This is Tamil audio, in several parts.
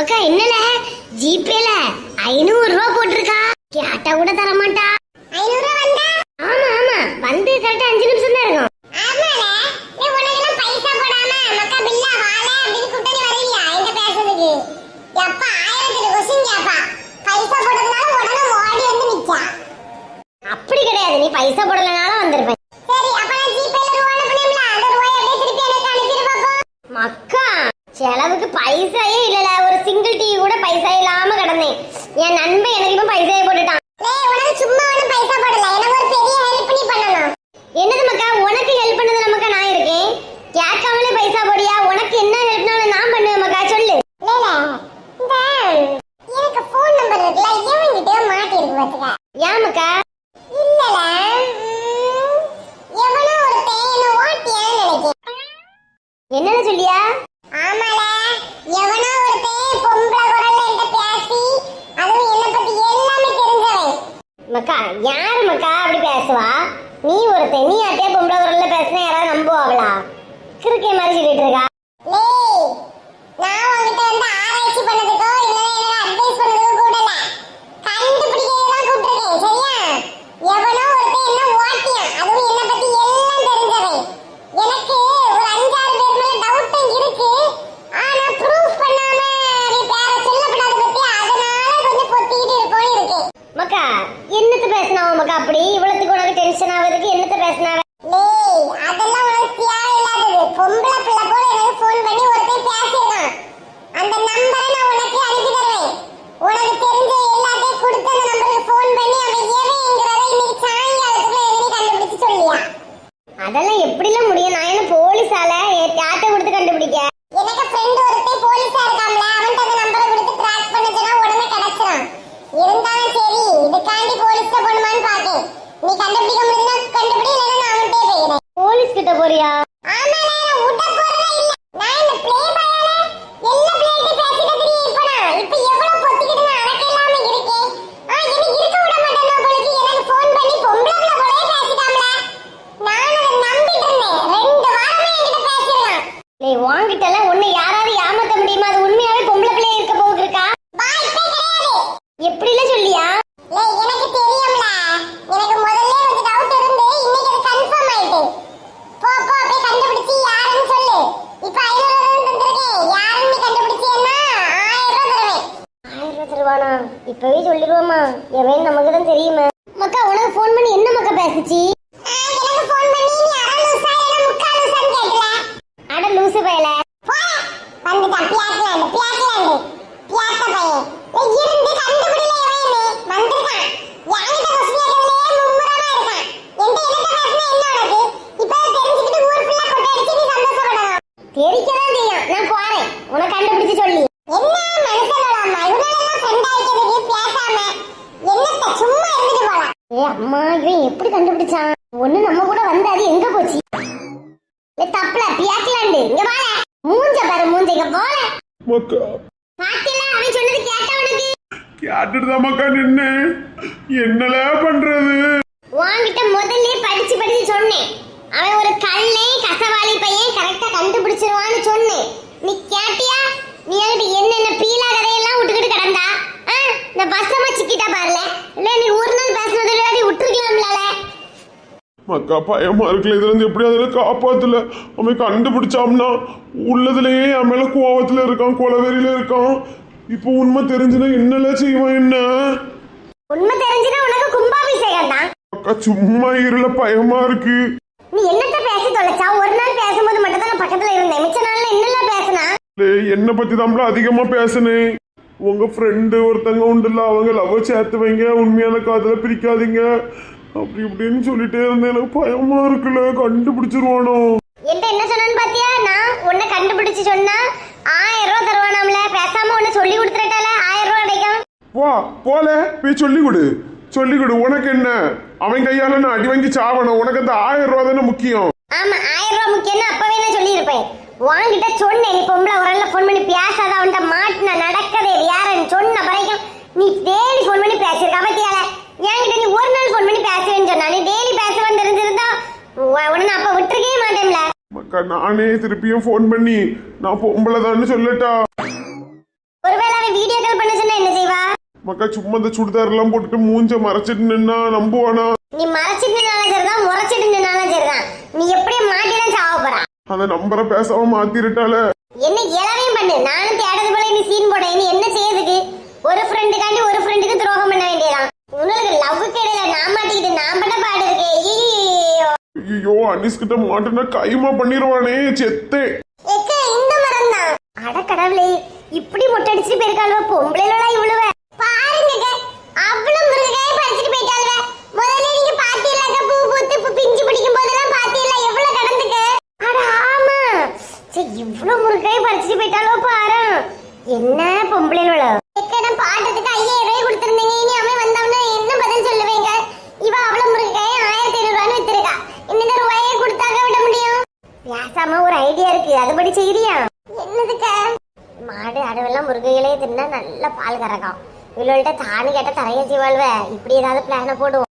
மக்கா என்னல? ஜிபேல ஐநூறு ரூபா போட்டிருக்கா. கேட்டா கூட தர மாட்டா ஐநூறு ரூபா வந்தா? ஆமா ஆமா. வந்து கரெக்டா அஞ்சு நிமிஷம் தான் இருக்கும். அப்படி கிடையாது. நீ பைசா போடலனாலும் வந்திருப்பேன். செலவுக்கு பைசாயே இல்லல. ஒரு சிங்கிள் டீ கூட பைசா இல்லாம கிடந்தேன். என் நண்பன் எனக்கு இப்ப பைசாயே போட்டுட்டான். சும்மா ஒண்ணும் பைசா போடல. எனக்கு ஒரு பெரிய ஹெல்ப் நீ பண்ணணும். என்னது மக்கா? உனக்கு ஹெல்ப் பண்ணது நமக்கு நான் இருக்கேன்? கேட்காமலே பைசா போடியா உனக்கு என்ன ஹெல்ப்னாலும் நான் பண்ணுவேன் மக்கா. சொல்லு. எனக்கு ஃபோன் நம்பர் இருக்குல்ல எவன்கிட்ட மாட்டி இருக்கு பாத்துக்க. ஏன் மக்கா? இல்லல எவனோ ஒருத்தன் என்ன ஓட்டியான்னு நினைக்கிறேன். என்னன்னு சொல்லியா? மக்கா யாரு மக்கா அப்படி பேசுவா? நீ ஒருத்தன் நீ அட்டே பொம்பளை குரல்ல பேசினா யாராவது நம்புவாங்களா? கிறுக்கே மாதிரி சொல்லிட்டு இருக்கா? நான் உன்கிட்ட வந்து ஆராய்ச்சி பண்ணதுக்கோ இல்ல என்ன அட்வைஸ் பண்ணதுக்கோ கூடல கண்டுபிடிக்கிறதுதான் கூப்பிட்டுருக்கேன் சரியா எவனோ ஒருத்தன் என்ன ஓட்டியான் அதுவும் என்ன பத்தி எல்லாம் தெரிஞ்சவன் எனக்கு ஒரு அஞ்சாறு பேர் மேல டவுட் இருக்கு ஆனா ப்ரூஃப் பண்ணாம நீ பேர சொல்லப்படாத பத்தி அதனால கொஞ்சம் பொத்திக்கிட்டு இருக்கோம் இருக்கு மக்கா என்னத்த பேசினாவ அப்படி? இவ்வளவுக்கு உனக்கு டென்ஷன் ஆவதுக்கு என்னத்த பேசினாவ லேய் அதெல்லாம் உனக்கு தேவையில்லாதது பொம்பளை பிள்ளை போல எனக்கு ஃபோன் பண்ணி ஒருத்தன் பேசியிருக்கான் அந்த நம்பரை நான் உனக்கு அனுப்பி தருவேன் உனக்கு தெரிஞ்ச எல்லாத்தையும் கொடுத்து அந்த நம்பருக்கு ஃபோன் பண்ணி அவன் எவன்ங்கிறத இன்னைக்கு சாயங்காலத்துக்குள்ள எழுதி கண்டுபிடிச்சு சொல்லியா அதெல்லாம் எப்படிலாம் முடியும் நான் என்ன போலீஸால யார்ட்ட கொடுத்து கண்டுபிடிக்க எனக்கு ஃப்ரெண்ட் ஒருத்தன் போலீஸா இருக்காம்ல அவன்கிட்ட அந்த நம்பரை கொடுத்து ட்ராக் பண்ண சொன்னா உடனே கிடைச்சிரும் இருந்தாலும் சரி இதுக்காண்டி போலீஸ்ல போணுமான்னு பாக்கேன் நீ கண்டுபிடிக்க முடியும்னா கண்டுபிடி இல்லைன்னா நான் அவன்கிட்டே போயிடுறேன் போலீஸ் கிட்ட போறியா ஆமால விட போறதா இல்ல நான் இந்த ப்ளே பாயால எல்லா பிளேட்டு பேசிட்டு தெரியும் இப்ப நான் இப்ப எவ்வளவு பொத்திக்கிட்டு நான் அடக்க இல்லாம இருக்கேன் ஆ எனக்கு இருக்க விட மாட்டேன் உங்களுக்கு எனக்கு ஃபோன் பண்ணி பொம்பளை பிள்ளை போலவே பேசிட்டாம்ல நான் அதை நம்பிட்டு இருந்தேன் ரெண்டு வாரமே என்கிட்ட பேசிருக்கான் லேய் வாங்கிட்ட எல்லாம் ஒண்ணு யாராவது ஏமாத்த முடியுமா அது உண்மையாவே பொம்பளை பிள்ளைய இருக்க போகுது இருக்கா எப்படில சொல்லியா லேய் எனக்கு தெரியும்ல எனக்கு முதல்ல கொஞ்சம் டவுட் இருந்து இன்னைக்கு அது கன்ஃபார்ம் ஆயிட்டு போ போ அப்படியே கண்டுபிடிச்சு யாருன்னு சொல்லு இப்ப ஐநூறு ரூபாய் தந்திருக்கேன் யாருன்னு நீ கண்டுபிடிச்சேன்னா ஆயிரம் ரூபாய் தருவேன் ஆயிரம் ரூபாய் தருவானா இப்பவே சொல்லிடுவோமா எவன் நமக்கு தான் தெரியுமே மக்கா உனக்கு ஃபோன் பண்ணி என்ன மக்கா பேசுச்சு எனக்கு ஃபோன் பண்ணி நீ அரை லூசா இல்ல முக்கா லூசான்னு கேட்டல அட லூசு பயல வந்துட்டான் பியாக்லாண்டு பியாக்லாண்டு பியாத்த பையன் ஏய், இருந்து கண்டுபிடில எவன் வந்திருக்கான் யாங்கிட்ட கொஸ்டின் கேட்கறதுலயே மும்முரமா இருக்கான் என்கிட்ட என்னத்த பேசினா என்ன உனக்கு இப்ப அதை தெரிஞ்சுக்கிட்டு ஊர் ஃபுல்லா கொட்டை அடிச்சு நீ சந்தோஷப்படணும் தெரிக்கதான் தெரியும் நான் போறேன் உனக்கு கண்டுபிடிச்சு சொல்லி என்ன மனுஷங்களாம்மா இவங்களெல்லாம் ஃப்ரெண்ட் ஆயிக்கிறதுக்கு பேசாம என்னத்த சும்மா இருந்துட்டு போலாம் ஏ அம்மா இவன் எப்படி கண்டுபிடிச்சான்? ஒண்ணு நம்ம கூட வந்து அது எங்க போச்சு? தப்புல பியாக்கலாண்டு இங்க வாழ மூஞ்ச பாரு மூஞ்ச. இங்க போல மக்கா. பாத்தில அவன் சொன்னது கேட்டா உனக்கு கேட்டுட்டு தான் மக்கா நின்னு. என்னல பண்றது? உன்கிட்ட முதல்ல படிச்சு படிச்சு சொன்னேன். அவன் ஒரு கல்லை கசவாளி பையன் கரெக்டா கண்டுபிடிச்சிருவான்னு சொன்னேன். நீ என்கிட்ட என்னென்ன பீலா கதையெல்லாம் விட்டுக்கிட்டு கிடந்தா ஆ, இந்த பசமா சிக்கிட்டா பாருல இல்ல நீ ஒரு நாள் பேசுனது விளையாடி விட்டுருக்கலாம்ல மக்கா பயமா இருக்குல்ல இதுல இருந்து எப்படி அதில் காப்பாத்துல? அவன் கண்டுபிடிச்சாம்னா உள்ளதுலயே மேல கோவத்துல இருக்கான் கொலவெறியில இருக்கான். இப்போ உண்மை தெரிஞ்சுனா என்னல செய்வான் என்ன? உண்மை தெரிஞ்சுனா உனக்கு கும்பாபிஷேகம் தான் அக்கா சும்மா இருல பயமா இருக்கு. நீ என்னத்த பேச தொலைச்சா? ஒரு நாள் பேசும்போது மட்டும் தான் பக்கத்துல இருந்தேன். மிச்ச நாள்ல என்னெல்லாம் பேசினா? என்னை பத்தி தான்ல அதிகமா பேசுனேன். உங்க ஃப்ரெண்டு ஒருத்தங்க உண்டுல்ல அவங்க லவ் சேர்த்து வைங்க. உண்மையான காதல பிரிக்காதீங்க. அப்படி இப்படின்னு சொல்லிட்டே இருந்தேன். எனக்கு பயமா இருக்குல்ல. கண்டுபிடிச்சிருவானோ? என்கிட்ட என்ன சொன்னான்னு பாத்தியா? நான் உன்னை கண்டுபிடிச்சு சொன்னா ஆயிரம் ரூபாய் தருவானாம்ல. பேசாம உன்னை சொல்லி கொடுத்துட்டால ஆயிரம் ரூபாய் கிடைக்கும். வா போல. போய் சொல்லி கொடு. சொல்லி கொடு. உனக்கு என்ன? அவன் கையால நான் அடி வாங்கி சாவணும். உனக்கு அந்த ஆயிரம் ரூபா தானே முக்கியம். ஆமா ஆயிரம் ரூபாய் முக்கியம்னு அப்பவே நான் சொல்லியிருப்பேன். வாங்கிட்ட சொன்னேன். நீ பொம்பளை உரல்ல ஃபோன் பண்ணி பேசாத. அவன்கிட்ட மாட்டின நடக்கதே. யாருன்னு சொன்ன பிறகும் நீ டெய்லி ஃபோன் பண்ணி பேசியிருக்க. பத்தியால? என்கிட்ட நீ ஒரு நாள் ஃபோன் பண்ணி பேசுவேன்னு சொன்னா நீ டெய்லி பேசுவேன்னு தெரிஞ்சிருந்தா உ- உன்னை நான் அப்ப விட்டுருக்கவே மாட்டேன்ல. மக்கா நானே திருப்பியும் ஃபோன் பண்ணி நான் பொம்பளை சொல்லட்டா. ஒருவேளை மக்கா சும்மா இந்த சுடிதார் எல்லாம் போட்டுட்டு மூஞ்ச மறைச்சிட்டு நின்னா நம்புவானா? நீ மறைச்சிட்டு நின்னாலும் சரிதான் முறைச்சிட்டு நின்னாலும் சரிதான். நீ எப்படி மாட்டிலாம் சாவ போறான் அந்த நம்பரை பேசாம மாத்திருட்டால என்ன இளவையும் பண்ணு. நானும் தேடுறது போல நீ சீன் போட நீ என்ன செய்யறதுக்கு? ஒரு ஃப்ரெண்டுக்காண்டி ஒரு பண்ண வேண்டியதான் உங்களுக்கு லவ் கிடையில நான் மாட்டிக்கிட்டு நான் பண்ண பாடு இருக்கே. ஐயையோ. ஐயோ அனிஸ் கிட்ட மாட்டுனா கைமா பண்ணிடுவானே செத்தே. இந்த மரம் தான் அட கடவுளே இப்படி மொட்டை அடிச்சுட்டு போயிருக்காள்வ பொம்பளைகளா இவ்வளவு பாருங்க அவ்வளவு முருங்கைக்காய் பறிச்சுட்டு போயிட்டாள்வ. முதல்ல நீங்க பாத்தீங்களாக்க பூ பூத்து பூ பிஞ்சு பிடிக்கும் போதெல்லாம் பாத்தீங்களா எவ்வளவு கடந்துக்க? அட ஆமா. சே இவ்வளவு முருங்கைக்காய் பறிச்சுட்டு போயிட்டாலோ பாரு. என்ன நான் பாட்டத்துக்கு ஐயாயிரம் ரூபாய் கொடுத்திருந்தீங்க இனி அவன் வந்தவன என்ன பதில் சொல்லுவீங்க இவ அவ்வளவு முருங்கைக்காய் ஆயிரத்தி ஐநூறு ரூபான்னு வித்திருக்கா இந்த ரூபாயை கொடுத்தாக்க விட முடியும் பேசாம ஒரு ஐடியா இருக்கு செய்யறியா என்னதுக்க? மாடு அடவெல்லாம் முருகையிலே தின்னா நல்ல பால் கறக்கும். இவள்கிட்ட தானு கேட்ட தரைய செய்வாள்வ இப்படி ஏதாவது பிளான போடுவோம்.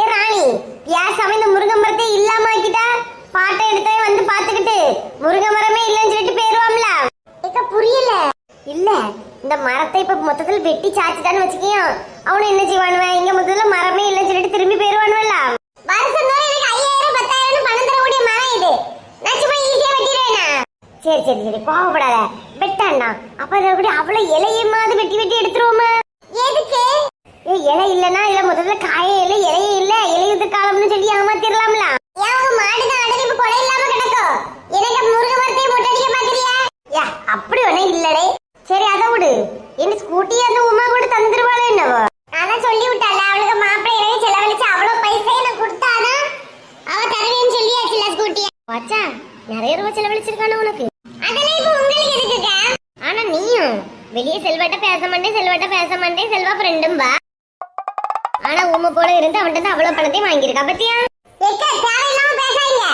ஏ ராணி பேசாம இந்த முருங்கை மரத்தை இல்லாம ஆக்கிட்டா? பாட்டை எடுத்தே வந்து பாத்துக்கிட்டு முருங்கை மரமே இல்லைன்னு சொல்லிட்டு போயிருவாம்ல? ஏக்கா புரியல. இல்ல இந்த மரத்தை இப்ப மொத்தத்துல வெட்டி சாச்சிட்டான்னு வச்சுக்கியும் அவனு என்ன செய்வானுவன் இங்க மொத்தத்துல மரமே இல்லைன்னு சொல்லிட்டு திரும்பி போயிருவானுவல்ல? சரி சரி சரி கோவப்படாத. வெட்டாண்ணா அப்ப அதை கூட அவ்வளவு இலையமாவது வெட்டி வெட்டி எடுத்துருவோமா? எதுக்கு? இலை இல்லனா இல்ல முதல்ல காயே இல்ல இலையே இல்ல இலையுது காலம்னு சொல்லி ஏமாத்திரலாம்ல ஏன் மாடுதான் அடரிப்பு கொலை இல்லாம கிடக்கும் எனக்கு முருக மரத்தை மொட்டடிக்க பாக்குறியா யா அப்படி ஒண்ணு இல்லடே சரி அதை விடு என்ன ஸ்கூட்டி அந்த உமா கூட தந்துருவாளோ என்னவோ அதான் சொல்லி விட்டால அவளுக்கு மாப்பிள்ளை எனக்கு செலவழிச்சு அவ்வளவு பைசையை நான் கொடுத்தாதான் அவ தருவேன்னு சொல்லியாச்சுல ஸ்கூட்டிய வாச்சா நிறைய ரூபாய் செலவழிச்சிருக்கானு உனக்கு அதெல்லாம் இப்ப உங்களுக்கு எதுக்குக்கா ஆனா நீயும் வெளியே செல்வாட்ட பேச மாட்டேன் செல்வாட்ட பேச மாட்டேன் செல்வா ஃப்ரெண்டும் பா ஆனா உம்ம போல இருந்து அவன்கிட்ட இருந்து அவ்வளவு பணத்தையும் வாங்கியிருக்கா பத்தியா? எக்க தேவையில்லாம பேசாதீங்க.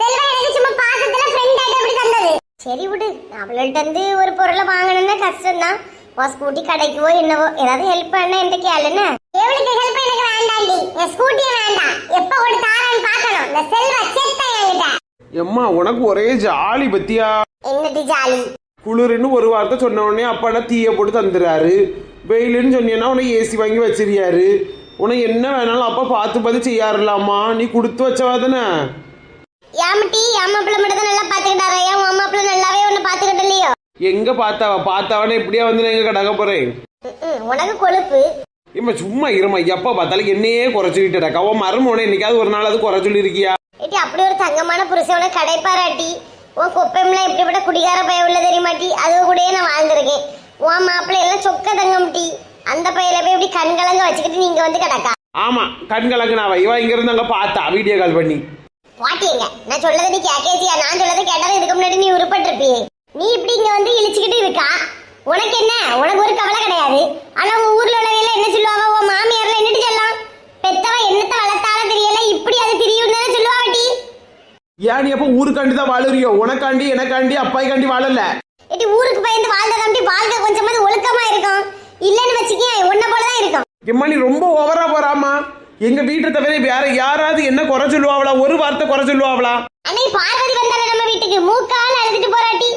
செல்வா எனக்கு சும்மா பாசத்துல ஃப்ரெண்ட் ஆயிட்டு அப்படி தந்தது. சரி விடு அவள்கிட்ட இருந்து ஒரு பொருளை வாங்கணும்னா கஷ்டம் தான் உன் ஸ்கூட்டி கடைக்குவோ என்னவோ ஏதாவது ஹெல்ப் பண்ண என்கிட்ட கேளுன்னு எவளுக்கு ஹெல்ப் எனக்கு வேண்டாண்டி. என் ஸ்கூட்டியே வேண்டாம். எப்ப ஒரு தாரான்னு பார்க்கணும். இந்த செல்வா செத்த என்கிட்ட. எம்மா உனக்கு ஒரே ஜாலி பத்தியா? என்னடி ஜாலி? குளிர்னு ஒரு வார்த்தை சொன்ன உடனே அப்பாடா தீயை போட்டு தந்துடுறாரு. வெயிலுன்னு சொன்னீங்கன்னா உனக்கு ஏசி வாங்கி வச்சிருக்காரு. உனக்கு என்ன வேணாலும் அப்பா பார்த்து பார்த்து செய்யாருலாமா? நீ கொடுத்து வச்சவா தானே? ஏமட்டி அம்மாப்பிள்ள மட்டும் தான் நல்லா பாத்துக்கிட்டாரா ஏன் உன் அம்மாப்பிள்ள நல்லாவே ஒண்ணு பாத்துக்கிட்டு இல்லையோ? எங்க பார்த்தாவா? பார்த்தாவனே இப்படியா வந்து நான் எங்க கடக்க போறேன்? உனக்கு கொழுப்பு. இம்மா சும்மா இருமா எப்ப பார்த்தாலும் என்னையே குறைச்சிக்கிட்டு இருக்கா அவன் மருமோனை என்னைக்காவது ஒரு நாள் அது குறை சொல்லியிருக்கியா? ஏட்டி அப்படி ஒரு தங்கமான புருஷனை கடைப்பாராட்டி? உன் குப்பைம்லாம் இப்படிப்பட்ட குடிகார பய உள்ள தெரியுமாட்டி அது கூடயே நான் வாழ்ந்திருக்கேன் உன் மாப்பிள்ளை எல்லாம் சொக்க தங்கம் டீ. அந்த பையில போய் இப்படி கண் கலங்க வச்சுக்கிட்டு நீங்க வந்து கிடக்கா? ஆமா கண் கலக்குனாவா இவன் இங்க இருந்து அங்க பார்த்தா வீடியோ கால் பண்ணி. பாட்டிங்க நான் சொல்லதை நீ கேக்கேச்சியா நான் சொல்லதை கேட்டாலும் இதுக்கு முன்னாடி நீ உருப்பட்டிருப்பியே. நீ இப்படி இங்க வந்து இழிச்சுக்கிட்டு இருக்கா? உனக்கு என்ன? ஏன் நீ அப்ப ஊருக்காண்டி தான் வாழுறியோ? உனக்காண்டி எனக்காண்டி அப்பாய்க்காண்டி வாழல. ஏட்டி ஊருக்கு பயந்து வாழ்ந்த தம்பி வாழ்க்கை கொஞ்சமாவது ஒழுக்கமா இருக்கும். இல்லன்னு வச்சுக்கேன் உன்ன போலதான் இருக்கும் எம்மா நீ ரொம்ப ஓவரா போறாமா எங்க வீட்டை தவிர வேற யாராவது என்ன குறை சொல்லுவாங்களா ஒரு வார்த்தை குறை சொல்லுவாங்களா அன்னைக்கு பார்வதி வந்தால நம்ம வீட்டுக்கு. மூக்கால் அழுதுட்டு போறாட்டி.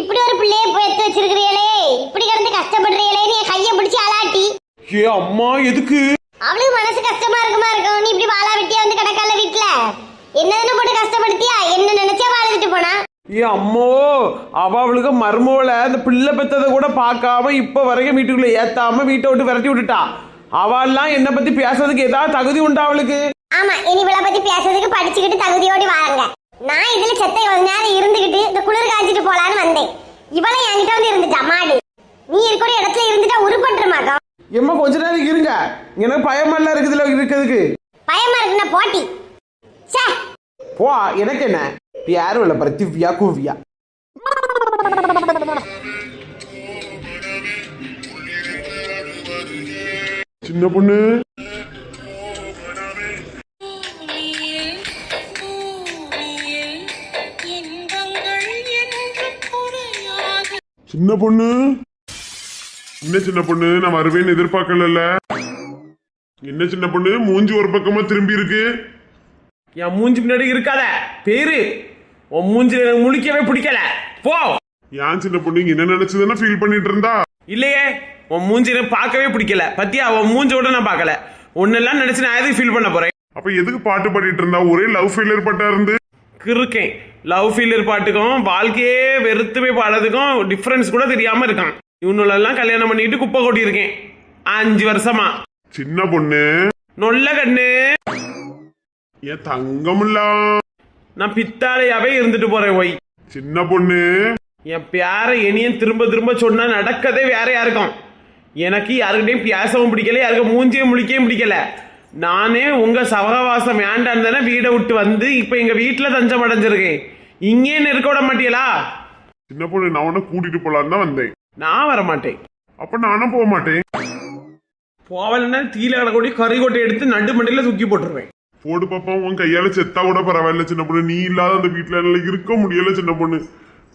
இப்படி ஒரு பிள்ளைய எடுத்து வச்சிருக்கிறீங்களே. இப்படி கிடந்து கஷ்டப்படுறீங்களே நீ கைய பிடிச்சி அலாட்டி. ஏ அம்மா எதுக்கு? அவளுக்கு மனசு கஷ்டமா இருக்குமா இருக்கும்? நீ இப்படி வாழா வெட்டியா வந்து கிடக்கல வீட்டுல? என்னதுன்னு போட்டு கஷ்டப்படுத்தியா? என்ன நினைச்சா வாழ்ந்துட்டு போனா? ஏ அம்மோ அவ அவளுக்கு மர்மோல அந்த பிள்ளை பெத்ததை கூட பார்க்காம இப்ப வரைக்கும் வீட்டுக்குள்ள ஏத்தாம வீட்டை விட்டு விரட்டி விட்டுட்டா. அவெல்லாம் என்ன பத்தி பேசுறதுக்கு ஏதாவது தகுதி உண்டா அவளுக்கு? ஆமா இனி இவளை பத்தி பேசுறதுக்கு படிச்சுக்கிட்டு தகுதியோடு வாருங்க. நான் இதுல செத்தை கொஞ்ச நேரம் இருந்துகிட்டு இந்த குளிர் காய்ச்சிட்டு போலான்னு வந்தேன். இவளை என்கிட்ட வந்து இருந்துட்டா மாடு? நீ இருக்கிற இடத்துல இருந்துட்டா உருப்பட்டுருமாக்கா? எம்மா கொஞ்ச நேரம் இருங்க. எனக்கு பயமெல்லாம் இருக்குதுல இருக்கிறதுக்கு. பயமா இருக்குன்னா போட்டி. போ எனக்கு என்ன? யாரும் இல்லை பாரு திவ்யா கூவியா? சின்ன பொண்ணு. சின்ன பொண்ணு. என்ன சின்ன பொண்ணு? நான் வருவேன்னு எதிர்பார்க்கல என்ன சின்ன பொண்ணு? மூஞ்சி ஒரு பக்கமா திரும்பி இருக்கு. என் மூஞ்சி முன்னாடி இருக்காத. பேரு. உன் மூஞ்சி எனக்கு முழிக்கவே பிடிக்கல. போ. ஏன் சின்ன பொண்ணு இங்க என்ன நினைச்சதுன்னா ஃபீல் பண்ணிட்டு இருந்தா? இல்லையே உன் மூஞ்சி எனக்கு பார்க்கவே பிடிக்கல. பத்தியா உன் மூஞ்சோட நான் பார்க்கல. ஒன்னெல்லாம் நினைச்சு நான் எதுக்கு ஃபீல் பண்ண போறேன்? அப்ப எதுக்கு பாட்டு பாடிட்டு இருந்தா? ஒரே லவ் ஃபெயிலியர் பட்டா இருந்து? கிறுக்கேன். லவ் ஃபீலர் பாட்டுக்கும் வாழ்க்கையே வெறுத்து போய் பாடுறதுக்கும் டிஃப்ரென்ஸ் கூட தெரியாம இருக்கான். இவனுலெல்லாம் கல்யாணம் பண்ணிட்டு குப்பை கொட்டியிருக்கேன். அஞ்சு வருஷமா. சின்ன பொண்ணு. நொல்ல கண்ணு. என் தங்கமில்ல. நான் பித்தாளையாவே இருந்துட்டு போறேன் ஒய் சின்ன பொண்ணு. என் பேர இனியும் திரும்ப திரும்ப சொன்னா நடக்கதே வேற யாருக்கும். எனக்கு யாருக்கிட்டையும் பேசவும் பிடிக்கல யாருக்கு மூஞ்சியும் முழிக்கவும் பிடிக்கல. நானே உங்க சகவாசம் வேண்டான்னு தானே வீடை விட்டு வந்து இப்போ எங்க வீட்டுல தஞ்சம் அடைஞ்சிருக்கேன். இங்கே இருக்க விட மாட்டியலா? சின்ன பொண்ணு நான் உன்னை கூட்டிட்டு போலான்னு தான் வந்தேன். நான் வர மாட்டேன் அப்ப நானும் போக மாட்டேன். போவலன்னா தீல கடக்கூடிய கறி கொட்டை எடுத்து நடு மண்டியில தூக்கி போட்டுருவேன். போடு பாப்பா உன் கையால செத்தா கூட பரவாயில்ல சின்ன பொண்ணு. நீ இல்லாத அந்த வீட்டுல என்னால இருக்க முடியல சின்ன பொண்ணு.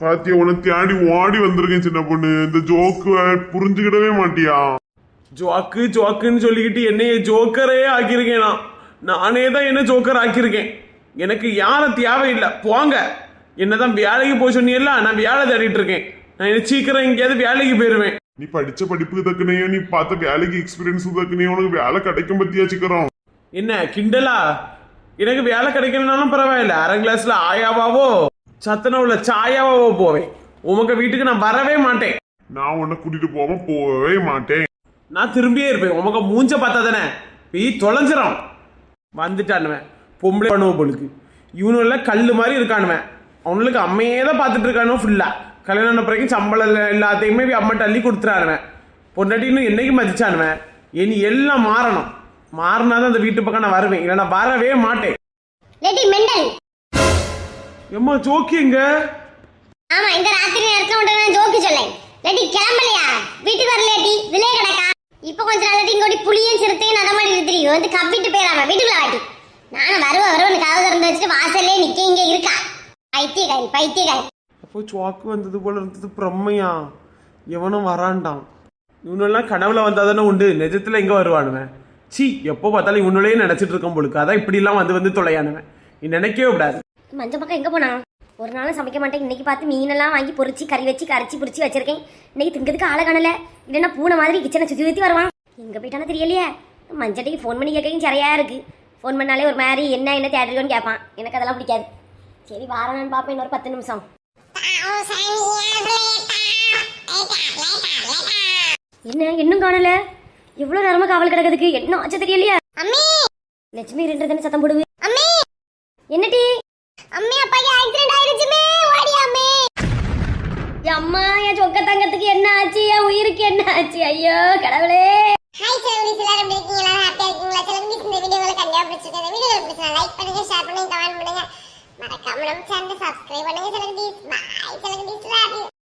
பாத்தியா உன்னை தேடி ஓடி வந்திருக்கேன் சின்ன பொண்ணு. இந்த ஜோக்கு புரிஞ்சுக்கிடவே மாட்டியா? ஜோக்கு ஜோக்குன்னு சொல்லிக்கிட்டு என்னைய ஜோக்கரே ஆக்கியிருக்கேன் நான். நானே தான் என்ன ஜோக்கர் ஆக்கியிருக்கேன். எனக்கு யாரும் தேவையில்லை. போங்க. என்னதான் வேலைக்கு போய் சொன்னீங்கல்ல நான் வேலை தேடிட்டு இருக்கேன். நான் என்ன சீக்கிரம் எங்கேயாவது வேலைக்கு போயிருவேன். நீ படிச்ச படிப்புக்கு தக்கனையோ நீ பார்த்த வேலைக்கு எக்ஸ்பீரியன்ஸ் தக்கனையோ உனக்கு வேலை கிடைக்கும் பத்தியா சிக்கிறோம் என்ன கிண்டலா? எனக்கு வேலை கிடைக்கலனாலும் பரவாயில்ல. அரை கிளாஸ்ல ஆயாவாவோ சத்தனவுல சாயாவாவோ போவேன். உமக்கு வீட்டுக்கு நான் வரவே மாட்டேன். நான் உன்னை கூட்டிட்டு போகாம போகவே மாட்டேன். நான் திரும்பியே இருப்பேன். உமக்கு மூஞ்ச பார்த்தா தானே? போய் தொலைஞ்சிரும். வந்துட்டானுவன் பொம்பளை பண்ணுவோம் பொழுது இவனும் கல் மாதிரி இருக்கானுவன் அவனுக்கு அம்மையே தான் பார்த்துட்டு இருக்கானோ ஃபுல்லா கல்யாணம் பிறகு சம்பளம் எல்லா- எல்லாத்தையுமே அம்மா தள்ளி கொடுத்துறானுவன் பொண்டாட்டி இன்னும் என்னைக்கு மதிச்சானுவன் இனி எல்லாம் மாறணும். மாறினாதான் அந்த வீட்டு பக்கம் நான் வருவேன். இல்லை நான் வரவே மாட்டேன். Lady mental. எம்மா ஜோக்கி எங்க? ஆமா இந்த ராத்திரி நேரத்துல உன்ட்ட நான் ஜோக்கு சொல்லேன். லேடி கிளம்பலையா? வீட்டுக்கு வரலையாட்டி இதுலயே கிடக்கா இப்ப கொஞ்ச நாள் இங்கோடி புளியும் சிறுத்தையும் நடமாடி தெரியும் வந்து கப்பிட்டு போயிடாம வீட்டுக்குள்ள வாட்டி நானும் வருவேன் வருவேன். கதவு திறந்து வச்சுட்டு வாசல்லே நிக்க இங்க இருக்கா? பைத்தியக்காரி பைத்தியக்காரி. அப்போ சோக்கு வந்தது போல இருந்தது பிரம்மையா? எவனும் வரான்டான் இவனெல்லாம் கனவுல வந்தாதானே உண்டு. நிஜத்துல எங்க வருவானுவன் சி எப்போ பார்த்தாலும் இவனுலயே நினைச்சிட்டு இருக்கான் போலுக்கு அதான் இப்படிலாம் வந்து வந்து தொலையானுவன் நீ நினைக்கவே விடாது மஞ்ச பக்கம் எங்க போனா ஒரு நாளும் சமைக்க மாட்டேன் இன்னைக்கு பார்த்து மீனெல்லாம் வாங்கி பொரிச்சு கறி வச்சு கரைச்சி பிடிச்சி வச்சிருக்கேன் இன்னைக்கு திங்கிறதுக்கு ஆளை காணல இல்லைன்னா பூனை மாதிரி கிச்சனை சுத்தி சுத்தி வருவான் எங்க போயிட்டானோ தெரியலையே மஞ்சட்டைக்கு ஃபோன் பண்ணி கேட்கவும் சரியா இருக்கு ஃபோன் பண்ணாலே ஒரு மாதிரி என்ன என்ன தேடுறோன்னு கேட்பான் எனக்கு அதெல்லாம் பிடிக்காது சரி வாரானு பார்ப்பேன் இன்னொரு பத்து நிமிஷம் என்ன இன்னும் காணல எவ்வளவு நேரமா காவல் கிடக்குதுக்கு என்ன ஆச்சு தெரியலையா. அம்மி! லட்சுமி ரெண்டு தானே சத்தம் போடுது